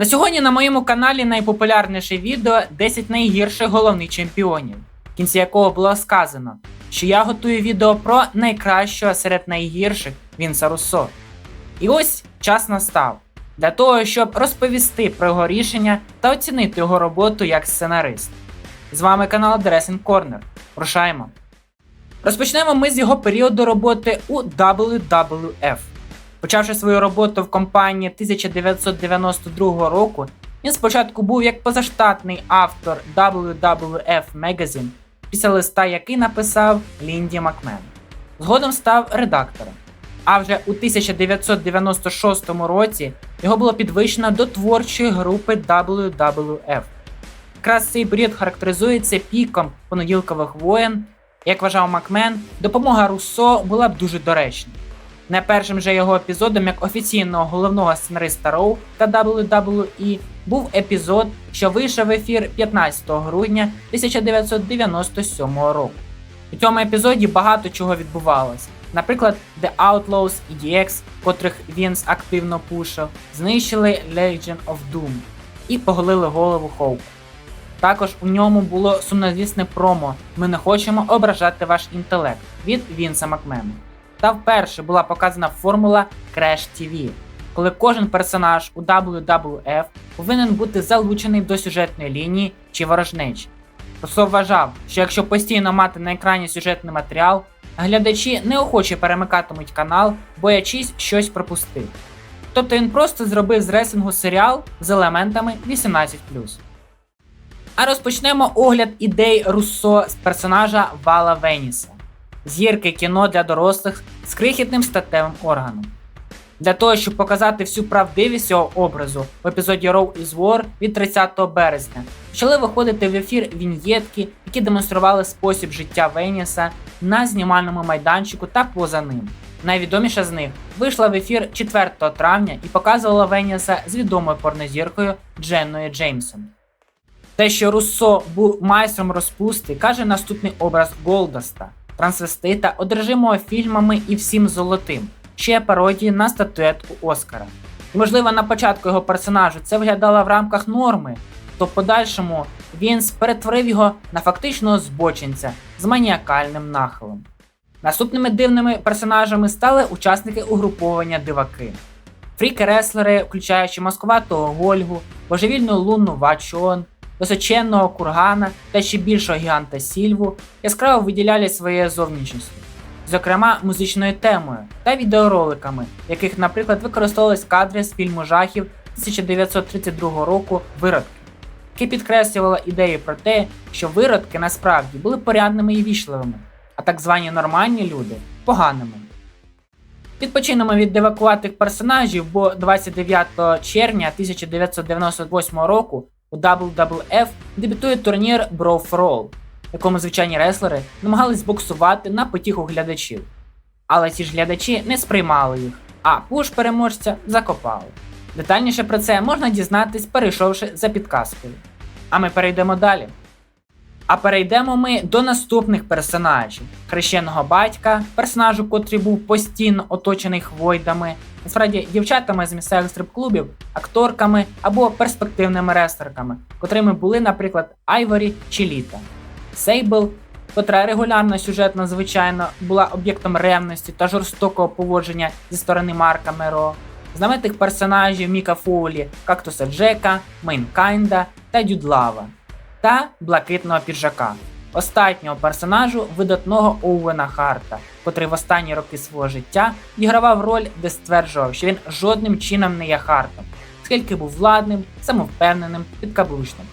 На сьогодні на моєму каналі найпопулярніше відео 10 найгірших головних чемпіонів, в кінці якого було сказано, що я готую відео про найкращого серед найгірших Вінса Руссо. І ось час настав для того, щоб розповісти про його рішення та оцінити його роботу як сценарист. З вами канал Dressing Corner. Рушаємо. Розпочнемо ми з його періоду роботи у WWF. Почавши свою роботу в компанії 1992 року, він спочатку був як позаштатний автор WWF Magazine, після листа який написав Лінді Макмен. Згодом став редактором. А вже у 1996 році його було підвищено до творчої групи WWF. Якраз цей період характеризується піком понеділкових воєн. Як вважав Макмен, допомога Руссо була б дуже доречна. Не першим же його епізодом як офіційного головного сценариста Роу та WWE був епізод, що вийшов в ефір 15 грудня 1997 року. У цьому епізоді багато чого відбувалося. Наприклад, The Outlaws і DX, котрих Вінс активно пушив, знищили Legion of Doom і поголили голову Хоуку. Також у ньому було сумнозвісне промо Ми не хочемо ображати ваш інтелект від Вінса Макмена. Та вперше була показана формула Crash TV, коли кожен персонаж у WWF повинен бути залучений до сюжетної лінії чи ворожнечі. Руссо вважав, що якщо постійно мати на екрані сюжетний матеріал, глядачі неохоче перемикатимуть канал, боячись щось пропустити. Тобто він просто зробив з ресингу серіал з елементами 18. А розпочнемо огляд ідей Руссо з персонажа Вала Веніса, зірки кіно для дорослих з крихітним статевим органом. Для того, щоб показати всю правдивість цього образу в епізоді Raw is War від 30 березня, почали виходити в ефір віньєтки, які демонстрували спосіб життя Веніса на знімальному майданчику та поза ним. Найвідоміша з них вийшла в ефір 4 травня і показувала Веніса з відомою порнозіркою Дженною Джеймсон. Те, що Руссо був майстром розпусти, каже наступний образ Голдаста, трансвестита, одержимого фільмами і всім золотим, ще є пародії на статуетку Оскара. І, можливо, на початку його персонажу це виглядало в рамках норми, то в подальшому Вінс перетворив його на фактичного збочинця з маніакальним нахилом. Наступними дивними персонажами стали учасники угруповання диваки. Фріки-реслери, включаючи маскуватого Гольгу, божевільну лунну Вачон, височенного кургана та ще більшого гіганта Сільву яскраво виділяли своєю зовнішністю, зокрема музичною темою та відеороликами, в яких, наприклад, використовувались кадри з фільму жахів 1932 року Виродки, які підкреслювала ідею про те, що виродки насправді були порядними і вічливими, а так звані нормальні люди поганими. Відпочинемо від девакуватих персонажів, бо 29 червня 1998 року у WWF дебютує турнір Brawl for All, в якому звичайні реслери намагались боксувати на потіху глядачів. Але ці ж глядачі не сприймали їх, а пуш переможця закопали. Детальніше про це можна дізнатись, перейшовши за підказкою. А ми перейдемо далі. А перейдемо ми до наступних персонажів: хрещеного батька, персонажу, котрий був постійно оточений хвойдами, насправді дівчатами з місцевих стрип-клубів, акторками або перспективними рестлерками, котрими були, наприклад, Айворі чи Літа. Сейбл, котра регулярно сюжетно, звичайно, була об'єктом ревності та жорстокого поводження зі сторони Марка Меро, знаменитих персонажів Міка Фоулі, Кактуса Джека, Мейнкайнда та Дюдлава та блакитного піджака, останнього персонажу видатного Оуена Харта, котрий в останні роки свого життя відгравав роль, де стверджував, що він жодним чином не є Хартом, оскільки був владним, самовпевненим, підкаблучним,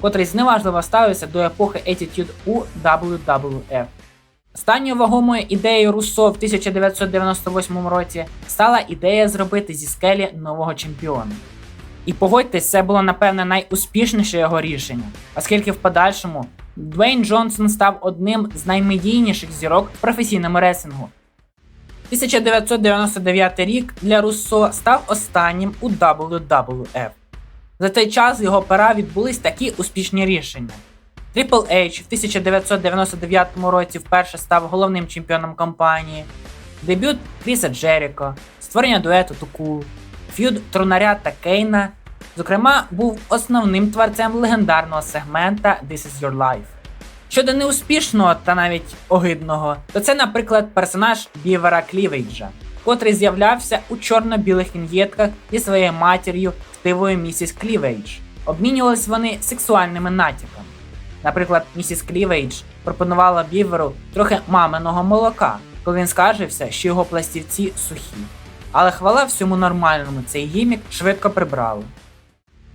котрий зневажливо ставився до епохи Attitude у WWF. Останньою вагомою ідеєю Руссо в 1998 році стала ідея зробити зі скелі нового чемпіона. І погодьтесь, це було напевне найуспішніше його рішення, оскільки в подальшому Двейн Джонсон став одним з наймедійніших зірок в професійному ресингу. 1999 рік для Руссо став останнім у WWF. За цей час його пера відбулись такі успішні рішення. Triple H в 1999 році вперше став головним чемпіоном компанії, дебют Кріса Джеріко, створення дуету Тукул, ф'юд Трунаря та Кейна Зокрема, був основним творцем легендарного сегмента This is Your Life. Щодо неуспішного та навіть огидного, то це, наприклад, персонаж Бівера Клівейджа, котрий з'являвся у чорно-білих віньєтках зі своєю матір'ю втивою місіс Клівейдж. Обмінювались вони сексуальними натяками. Наприклад, місіс Клівейдж пропонувала Біверу трохи маминого молока, коли він скаржився, що його пластівці сухі. Але хвала всьому нормальному цей гімік швидко прибрали.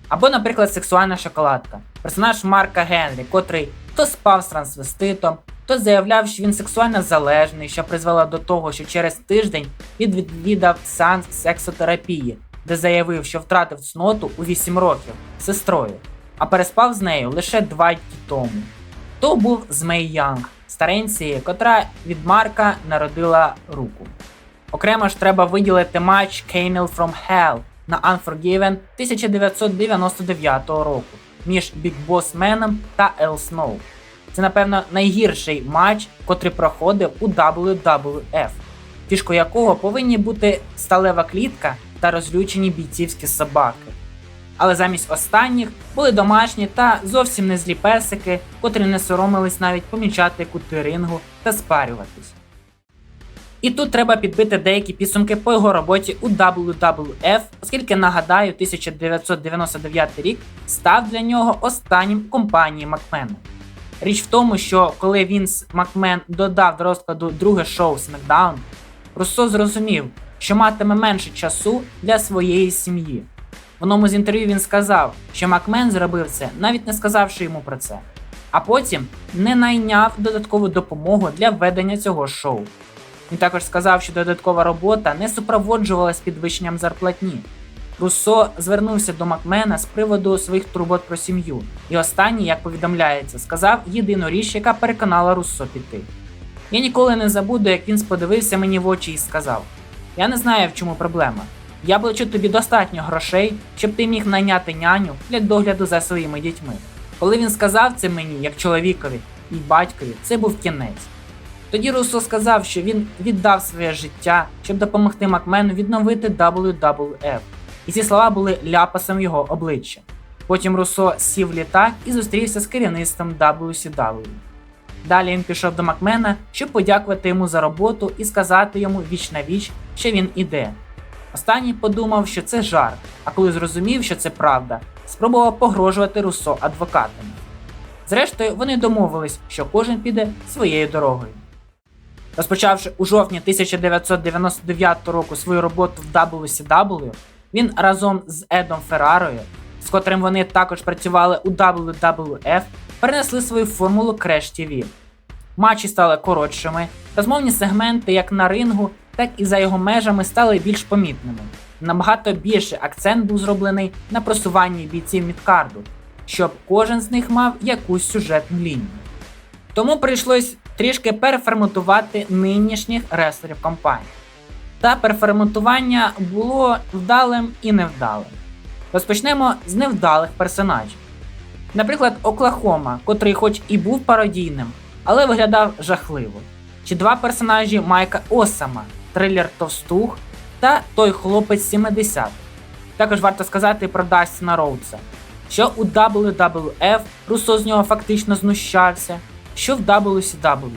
Або, наприклад, сексуальна шоколадка. Персонаж Марка Генрі, котрий то спав з трансвеститом, то заявляв, що він сексуально залежний, що призвело до того, що через тиждень він відвідав сеанс сексотерапії, де заявив, що втратив цноту у 8 років сестрою, а переспав з нею лише два дні тому. То був Змей Янг, старенці, котра від Марка народила руку. Окремо ж треба виділити матч Camel from Hell на Unforgiven 1999 року між Big Boss Меном та Ел Сноу. Це, напевно, найгірший матч, котрий проходив у WWF, фішкою якого повинні бути сталева клітка та розлючені бійцівські собаки. Але замість останніх були домашні та зовсім не злі песики, котрі не соромились навіть помічати кути рингу та спарюватись. І тут треба підбити деякі підсумки по його роботі у WWF, оскільки нагадаю, 1999 рік став для нього останнім в компанії Макмена. Річ в тому, що коли Вінс Макмен додав до розкладу друге шоу SmackDown, Руссо зрозумів, що матиме менше часу для своєї сім'ї. В одному з інтерв'ю він сказав, що Макмен зробив це, навіть не сказавши йому про це. А потім не найняв додаткову допомогу для ведення цього шоу. Він також сказав, що додаткова робота не супроводжувалась підвищенням зарплатні. Руссо звернувся до Макмена з приводу своїх турбот про сім'ю, і останній, як повідомляється, сказав єдину річ, яка переконала Руссо піти. Я ніколи не забуду, як він сподивився мені в очі і сказав: Я не знаю, в чому проблема. Я плачу тобі достатньо грошей, щоб ти міг найняти няню для догляду за своїми дітьми. Коли він сказав це мені, як чоловікові і батькові, це був кінець. Тоді Руссо сказав, що він віддав своє життя, щоб допомогти Макмену відновити WWF. І ці слова були ляпасом його обличчя. Потім Руссо сів літак і зустрівся з керівництвом WCW. Далі він пішов до Макмена, щоб подякувати йому за роботу і сказати йому віч на віч, що він іде. Останній подумав, що це жарт, а коли зрозумів, що це правда, спробував погрожувати Руссо адвокатами. Зрештою, вони домовились, що кожен піде своєю дорогою. Розпочавши у жовтні 1999 року свою роботу в WCW, він разом з Едом Феррарою, з котрим вони також працювали у WWF, перенесли свою формулу Crash TV. Матчі стали коротшими, розмовні сегменти як на рингу, так і за його межами стали більш помітними. Набагато більше акцент був зроблений на просуванні бійців мідкарду, щоб кожен з них мав якусь сюжетну лінію. Тому прийшлось трішки переформатувати нинішніх реслерів компанії. Та переформатування було вдалим і невдалим. Розпочнемо з невдалих персонажів. Наприклад, Оклахома, котрий хоч і був пародійним, але виглядав жахливо. Чи два персонажі Майка Осама, трилер Товстух та той хлопець 70. Також варто сказати про Дастіна Роудса, що у WWF Руссо з нього фактично знущався, що в WCW,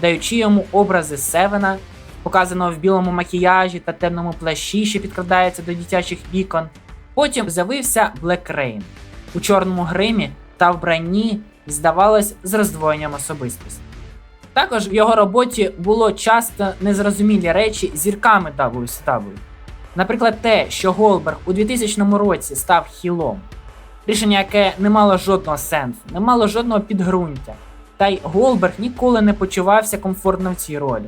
даючи йому образи Севена, показаного в білому макіяжі та темному плащі, що підкрадається до дитячих вікон. Потім з'явився Блек Рейн у чорному гримі та вбранні, здавалось, з роздвоєнням особистості. Також в його роботі було часто незрозумілі речі зірками WCW. Наприклад, те, що Голберг у 2000 році став хілом. Рішення, яке не мало жодного сенсу, не мало жодного підґрунтя. Та й Голберг ніколи не почувався комфортно в цій ролі.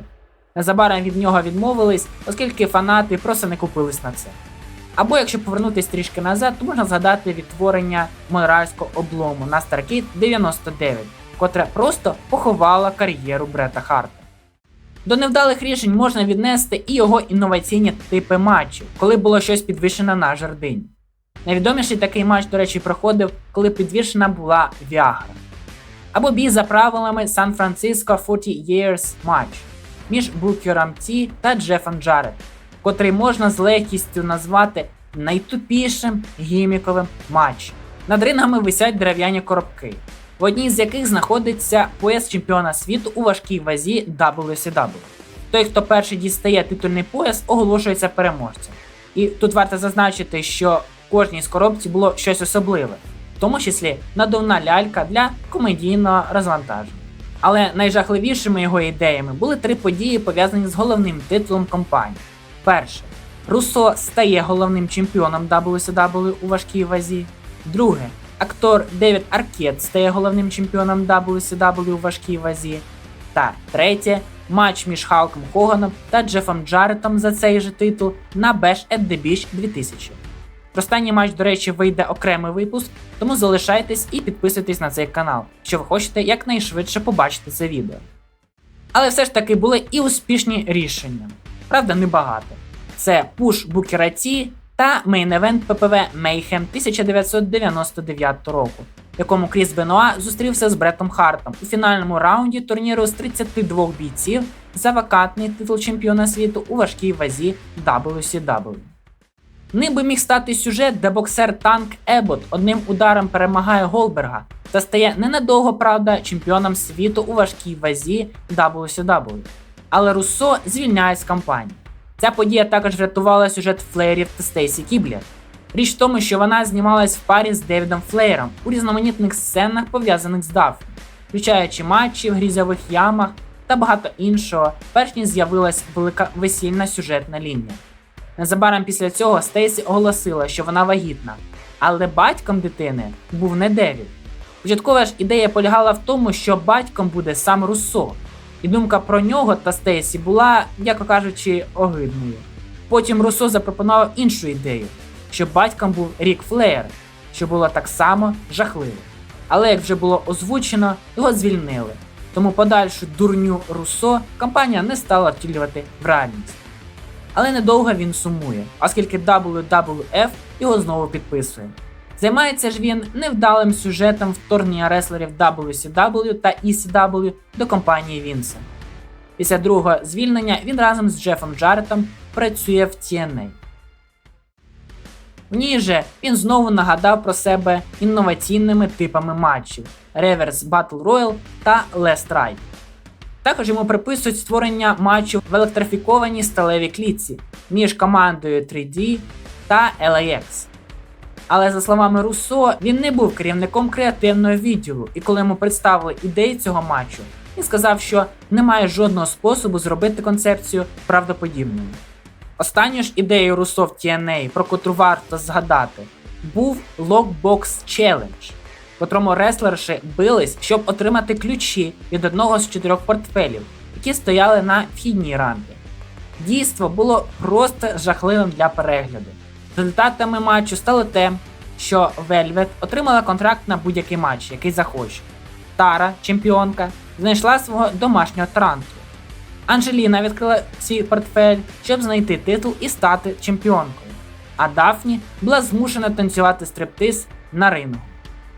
Незабаром від нього відмовились, оскільки фанати просто не купились на це. Або якщо повернутися трішки назад, то можна згадати відтворення монреальського облому на Starcade 99, котре просто поховало кар'єру Брета Харта. До невдалих рішень можна віднести і його інноваційні типи матчів, коли було щось підвищено на жердині. Найвідоміший такий матч, до речі, проходив, коли підвішена була Віагра. Або бій за правилами San Francisco 40 Years Match між Букером Ті та Джефом Джаред, котрий можна з легкістю назвати найтупішим гіміковим матчем. Над рингами висять дерев'яні коробки, в одній з яких знаходиться пояс чемпіона світу у важкій вазі WCW. Той, хто перший дістає титульний пояс, оголошується переможцем. І тут варто зазначити, що кожній з коробці було щось особливе, в тому числі надувна лялька для комедійного розвантаження. Але найжахливішими його ідеями були три події, пов'язані з головним титулом компанії. Перше, Руссо стає головним чемпіоном WCW у важкій вазі. Друге, актор Девід Аркет стає головним чемпіоном WCW у важкій вазі. Та третє, матч між Халком Хоганом та Джефом Джаретом за цей же титул на Bash at the Beach 2000. Останній матч, до речі, вийде окремий випуск, тому залишайтесь і підписуйтесь на цей канал, якщо ви хочете якнайшвидше побачити це відео. Але все ж таки були і успішні рішення. Правда, небагато. Це пуш Букера Ті та мейн-евент ППВ Mayhem 1999 року, в якому Кріс Бенуа зустрівся з Бреттом Хартом у фінальному раунді турніру з 32 бійців за вакантний титул чемпіона світу у важкій вазі WCW. Ним би міг стати сюжет, де боксер Танк Ебот одним ударом перемагає Голберга та стає ненадовго, правда, чемпіоном світу у важкій вазі WCW. Але Руссо звільняють з кампанії. Ця подія також врятувала сюжет Флеєрів та Стейсі Кіблер. Річ в тому, що вона знімалась в парі з Девідом Флеєром у різноманітних сценах, пов'язаних з Дафні, включаючи матчі в грізових ямах та багато іншого, перш ніж з'явилась велика весільна сюжетна лінія. Незабаром після цього Стейсі оголосила, що вона вагітна, але батьком дитини був не Девід. Початкова ж ідея полягала в тому, що батьком буде сам Руссо, і думка про нього та Стейсі була, яко кажучи, огидною. Потім Руссо запропонував іншу ідею, що батьком був Рік Флеєр, що було так само жахливо. Але як вже було озвучено, його звільнили. Тому подальшу дурню Руссо компанія не стала втілювати в реальність. Але недовго він сумує, оскільки WWF його знову підписує. Займається ж він невдалим сюжетом вторгнення реслерів WCW та ECW до компанії Вінса. Після другого звільнення він разом з Джефом Джаретом працює в TNA. В ній же він знову нагадав про себе інноваційними типами матчів Reverse Battle Royale та Last Ride. Також йому приписують створення матчу в електрифікованій сталевій клітці між командою 3D та LAX. Але за словами Руссо, він не був керівником креативного відділу, і коли йому представили ідеї цього матчу, він сказав, що немає жодного способу зробити концепцію правдоподібною. Останньою ж ідеєю Руссо в TNA, про котру варто згадати, був Lockbox Challenge, в котрому реслерші бились, щоб отримати ключі від одного з чотирьох портфелів, які стояли на вхідній рампі. Дійство було просто жахливим для перегляду. Результатами матчу стало те, що Velvet отримала контракт на будь-який матч, який захоче. Тара, чемпіонка, знайшла свого домашнього трансферу. Анжеліна відкрила свій портфель, щоб знайти титул і стати чемпіонкою. А Дафні була змушена танцювати стриптиз на рингу.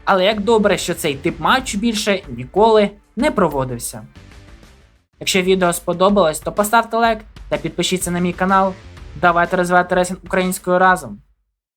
Але як добре, що цей тип матчу більше ніколи не проводився. Якщо відео сподобалось, то поставте лайк та підпишіться на мій канал. Давайте розвивати ресінг українською разом.